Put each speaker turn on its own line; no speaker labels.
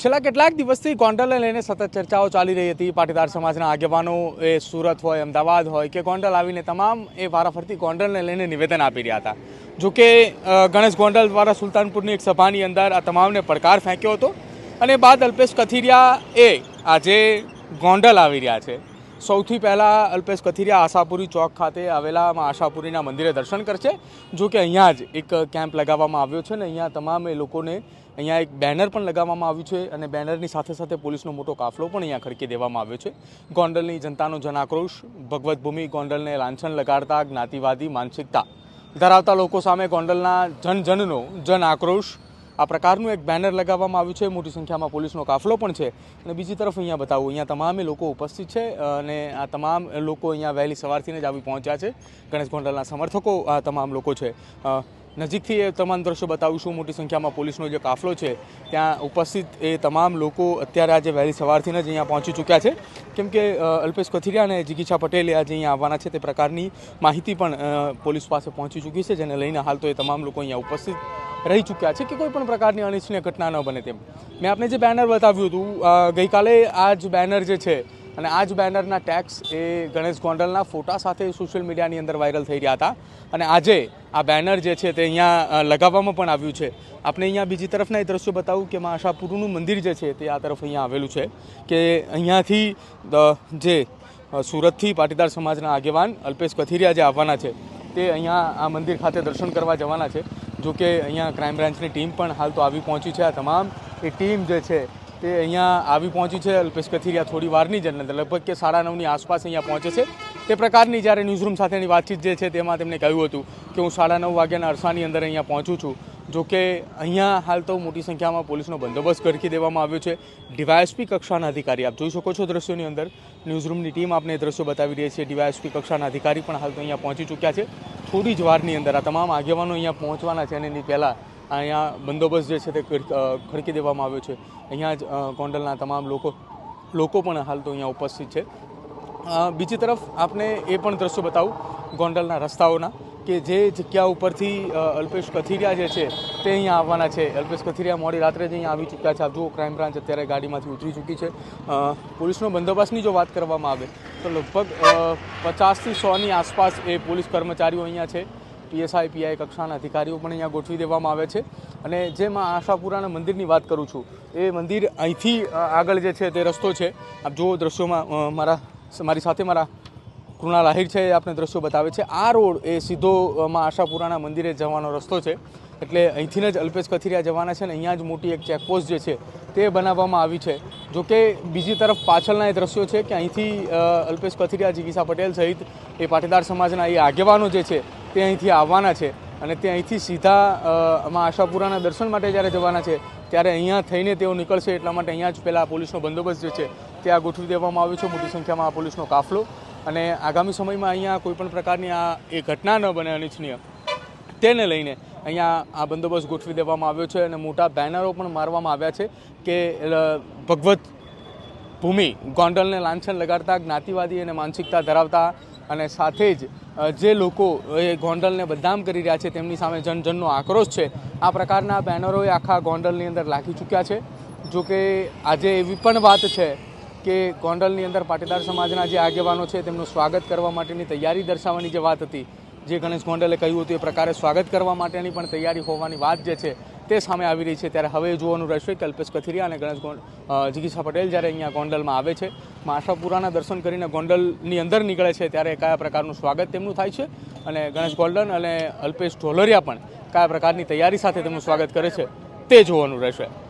છેલ્લા કેટલાક દિવસથી ગોંડલને લઈને સતત ચર્ચાઓ ચાલી રહી હતી. પાટીદાર સમાજના આગેવાનો એ સુરત હોય, અમદાવાદ હોય કે ગોંડલ આવીને તમામ એ વારાફરતી ગોંડલને લઈને નિવેદન આપી રહ્યા હતા. જોકે ગણેશ ગોંડલ દ્વારા સુલતાનપુરની એક સભાની અંદર આ તમામને પડકાર ફેંક્યો હતો અને બાદ અલ્પેશ કથિરિયા એ આજે ગોંડલ આવી રહ્યા છે. સૌથી પહેલાં અલ્પેશ કથિરિયા આશાપુરી ચોક ખાતે આવેલા આશાપુરીના મંદિરે દર્શન કરશે. જો કે અહીંયા જ એક કેમ્પ લગાવવામાં આવ્યો છે ને અહીંયા તમામ એ લોકોને અહીંયા એક બેનર પણ લગાવવામાં આવ્યું છે અને બેનરની સાથે સાથે પોલીસનો મોટો કાફલો પણ અહીંયા ખડકી દેવામાં આવ્યો છે. ગોંડલની જનતાનો જન આક્રોશ ભગવત ભૂમિ ગોંડલને લાંછન લગાડતા જ્ઞાતિવાદી માનસિકતા ધરાવતા લોકો સામે ગોંડલના જનજનનો જન આક્રોશ આ પ્રકારનું એક બેનર લગાવવામાં આવ્યું છે. મોટી સંખ્યામાં પોલીસનો કાફલો પણ છે. અને બીજી તરફ અહીંયા બતાવું, અહીંયા તમામે લોકો ઉપસ્થિત છે અને આ તમામ લોકો અહીંયા વહેલી સવારથી જ આવી પહોંચ્યા છે. ગણેશ ગોંડલના સમર્થકો આ તમામ લોકો છે. નજીકથી એ તમામ દ્રશ્યો છું. મોટી સંખ્યામાં પોલીસનો જે કાફલો છે, ત્યાં ઉપસ્થિત એ તમામ લોકો અત્યારે આજે વહેલી સવારથી જ અહીંયા પહોંચી ચૂક્યા છે. કેમ કે અલ્પેશ કથિરિયા અને જિગીછા પટેલે આજે અહીંયા આવવાના છે તે પ્રકારની માહિતી પણ પોલીસ પાસે પહોંચી ચૂકી છે, જેને લઈને હાલ તો એ તમામ લોકો અહીંયા ઉપસ્થિત રહી ચૂક્યા છે કે કોઈ પણ પ્રકારની અનિચ્છનીય ઘટના ન બને તેમ. મેં આપને જે બેનર બતાવ્યું હતું ગઈકાલે આ જ બેનર જે છે, અને આ જ બેનરના ટેક્સ એ ગણેશ ગોંડલના ફોટા સાથે સોશિયલ મીડિયાની અંદર વાયરલ થઈ રહ્યા હતા. અને આજે આ બેનર જે છે તે અહીંયા લગાવવામાં પણ આવ્યું છે. આપણે અહીંયા બીજી તરફના એ દ્રશ્યો બતાવું કે મા આશાપુરનું મંદિર જે છે તે આ તરફ અહીંયા આવેલું છે. કે અહીંયાથી જે સુરતથી પાટીદાર સમાજના આગેવાન અલ્પેશ કથિરિયા જે આવવાના છે, તે અહીંયા આ મંદિર ખાતે દર્શન કરવા જવાના છે. જો કે અહીંયા ક્રાઇમ બ્રાન્ચની ટીમ પણ હાલ તો આવી પહોંચી છે આ તમામ. એ ટીમ જે છે તે અહીંયા આવી પહોંચી છે, અલ્પેશ કથિરિયા થોડી વારની જ અંદર લગભગ કે સાડા નવની આસપાસ અહીંયા પહોંચે છે. તે પ્રકારની જ્યારે ન્યૂઝરૂમ સાથેની વાતચીત જે છે તેમાં તેમણે કહ્યું હતું કે હું સાડા નવ વાગ્યાના અરસાની અંદર અહીંયા પહોંચું છું. જોકે અહીંયા હાલ તો મોટી સંખ્યામાં પોલીસનો બંદોબસ્ત ગરકી દેવામાં આવ્યો છે. ડીવાયએસપી કક્ષાના અધિકારી આપ જોઈ શકો છો દ્રશ્યોની અંદર. ન્યૂઝરૂમની ટીમ આપને દ્રશ્યો બતાવી રહી છે. ડીવાયએસપી કક્ષાના અધિકારી પણ હાલ તો અહીંયા પહોંચી ચૂક્યા છે. થોડી જ વારની અંદર આ તમામ આગેવાનો અહીંયા પહોંચવાના છે અને એની પહેલાં અહીંયા બંદોબસ્ત જે છે તે ખડકી દેવામાં આવ્યો છે. અહીંયા જ ગોંડલના તમામ લોકો લોકો પણ હાલ તો અહીંયા ઉપસ્થિત છે. બીજી તરફ આપને એ પણ દ્રશ્યો બતાવું. ગોંડલના રસ્તાઓના. કે જે જગ્યા ઉપરથી અલ્પેશ કથિરિયા જે છે, તે અહીંયા આવવાના છે. અલ્પેશ કથિરિયા મોડી રાત્રે જ અહીંયા આવી ચૂક્યા છે. આપ જુઓ ક્રાઇમ બ્રાન્ચ અત્યારે ગાડીમાંથી ઉતરી ચૂકી છે. પોલીસનો બંદોબસ્તની જો વાત કરવામાં આવે, તો લગભગ પચાસથી સોની આસપાસ એ પોલીસ કર્મચારીઓ અહીંયા છે. પીએસઆઈ, પીઆઈ કક્ષાના અધિકારીઓ પણ અહીંયા ગોઠવી દેવામાં આવે છે. અને જેમાં આશાપુરાના મંદિરની વાત કરું છું, એ મંદિર અહીંથી આગળ જે છે, તે રસ્તો છે. આપ જુઓ દ્રશ્યોમાં મારા, મારી સાથે મારા કૃણાલ આહિર છે એ આપણે દ્રશ્યો બતાવે છે. આ રોડ એ સીધો માં આશાપુરાના મંદિરે જવાનો રસ્તો છે. એટલે અહીંથી જ અલ્પેશ કથિરિયા જવાના છે ને અહીંયા જ મોટી એક ચેકપોસ્ટ જે છે તે બનાવવામાં આવી છે. જો કે બીજી તરફ પાછળના એ દ્રશ્યો છે કે અહીંથી અલ્પેશ કથિરિયા, જીગીસા પટેલ સહિત એ પાટીદાર સમાજના એ આગેવાનો જે છે તે અહીંથી આવવાના છે અને તે અહીંથી સીધા માં આશાપુરાના દર્શન માટે જ્યારે જવાના છે ત્યારે અહીંયા થઈને તેઓ નીકળશે એટલા માટે અહીંયા જ પહેલાં પોલીસનો બંદોબસ્ત જે છે તે આ ગોઠવી દેવામાં આવ્યો છે. મોટી સંખ્યામાં આ પોલીસનો કાફલો. અને આગામી સમયમાં અહીંયા કોઈ પણ પ્રકારની આ એ ઘટના ન બને અનિચ્છનીય, તેને લઈને અહીંયા આ બંદોબસ્ત ગોઠવી દેવામાં આવ્યો છે અને મોટા બેનરો પણ મારવામાં આવ્યા છે કે ભગવત ભૂમિ ગોંડલને લાંછન લગાડતા, જ્ઞાતિવાદી અને માનસિકતા ધરાવતા અને સાથે જ જે લોકો એ ગોંડલને બદનામ કરી રહ્યા છે તેમની સામે જનજનનો આક્રોશ છે, આ પ્રકારના બેનરોએ આખા ગોંડલની અંદર લાગી ચૂક્યા છે. જોકે આજે એવી પણ વાત છે કે ગોંડલની અંદર પાટીદાર સમાજના જે આગેવાનો છે તેમનું સ્વાગત કરવા માટેની તૈયારી દર્શાવવાની જે વાત હતી, જે ગણેશ ગોંડલે કહ્યું હતું એ પ્રકારે સ્વાગત કરવા માટેની પણ તૈયારી હોવાની વાત જે છે તે સામે આવી રહી છે. ત્યારે હવે જોવાનું રહેશે કે અલ્પેશ કથિરિયા અને ગણેશ જિગીસા પટેલ જ્યારે અહીંયા ગોંડલમાં આવે છે. મા આશાપુરાના દર્શન કરીને ગોંડલની અંદર નીકળે છે ત્યારે કયા પ્રકારનું સ્વાગત તેમનું થાય છે અને ગણેશ ગોલ્ડન અને અલ્પેશ ઢોલરિયા પણ કયા પ્રકારની તૈયારી સાથે તેમનું સ્વાગત કરે છે તે જોવાનું રહેશે.